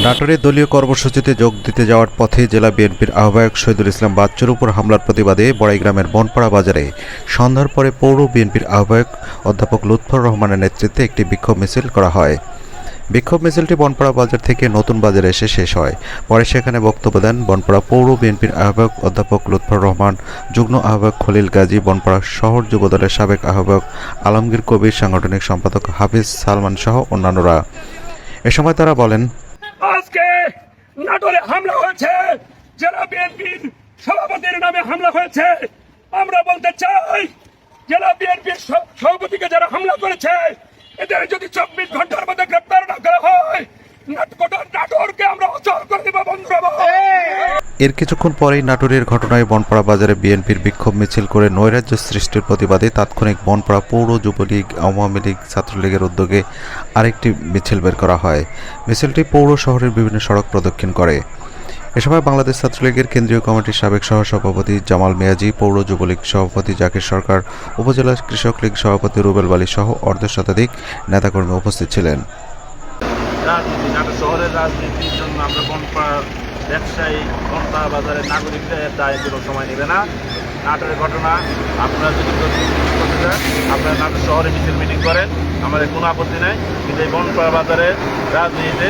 নাটোরে দলীয় কর্মসূচিতে যোগ দিতে যাওয়ার পথে জেলা বিএনপির আহ্বায়ক শহীদুল ইসলাম বাচ্চুর উপর হামলার প্রতিবাদে বড়াইগ্রামের বনপাড়া বাজারে সন্ধ্যার পরে পৌর বিএনপির আহ্বায়ক অধ্যাপক লুৎফর রহমানের নেতৃত্বে একটি বিক্ষোভ মিছিল করা হয়। বিক্ষোভ মিছিলটি বনপাড়া বাজার থেকে নতুন বাজারে এসে শেষ হয়। পরে সেখানে বক্তব্য দেন বনপাড়া পৌর বিএনপির আহ্বায়ক অধ্যাপক লুৎফর রহমান, যুগ্ম আহ্বায়ক খলিল গাজী, বনপাড়া শহর যুবদলের সাবেক আহ্বায়ক আলমগীর কবির, সাংগঠনিক সম্পাদক হাফিজ সালমান সহ অন্যান্যরা। এ সময় তারা বলেন আজকে নাটোরে হামলা হয়েছে। জেলা বিএনপির সভাপতির নামে হামলা হয়েছে। আমরা বলতে চাই, জেলা বিএনপির সভাপতিকে যারা হামলা করেছে, এদের যদি চব্বিশ ঘণ্টার মধ্যে গ্রেপ্তার না করা হয়, নাটকটার নাটোরকে আমরা অচল করে দেবো বন্ধ এর কিছুক্ষণ পরেই নাটোরের ঘটনায় বনপাড়া বাজারে বিএনপির বিক্ষোভ মিছিল করে নৈরাজ্য সৃষ্টির প্রতিবাদে তাৎক্ষণিক বনপাড়া পৌর যুবলীগ, আওয়ামী লীগ ছাত্রলীগের উদ্যোগে আরেকটি মিছিল বের করা হয়। মিছিলটি পৌর শহরের বিভিন্ন সড়ক প্রদক্ষিণ করে। এ সময় বাংলাদেশ ছাত্রলীগের কেন্দ্রীয় কমিটির সাবেক সহসভাপতি জামাল মিয়াজি, পৌর যুবলীগ সভাপতি জাকির সরকার, উপজেলা কৃষক লীগ সভাপতি রুবেল বালী সহ অর্ধ শতাধিক নেতাকর্মী উপস্থিত ছিলেন। রাজনীতি, নাটোর শহরের রাজনীতির জন্য আমরা বনপাড়ার ব্যবসায়ী বনপাড়া বাজারের নাগরিকরা এর দায় কোনো সময় নেবে না। নাটোরের ঘটনা, আপনারা যদি আপনারা নাটোর শহরে মিছিল মিটিং করেন, আমাদের কোনো আপত্তি নাই। কিন্তু এই বনপাড়া বাজারে রাজনীতিতে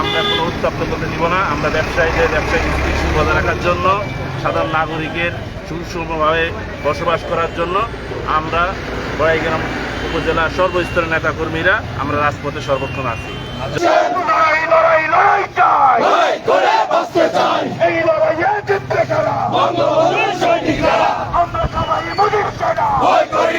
আমরা কোনো উত্তপ্ত করতে দিব না। আমরা ব্যবসায়ীদের ব্যবসায়িক স্থিতি বজায় রাখার জন্য, সাধারণ নাগরিকের সুষমভাবে বসবাস করার জন্য আমরা বড়াইগ্রাম উপজেলার সর্বস্তরের নেতাকর্মীরা আমরা রাজপথে সর্বক্ষণ আছি। জয় করে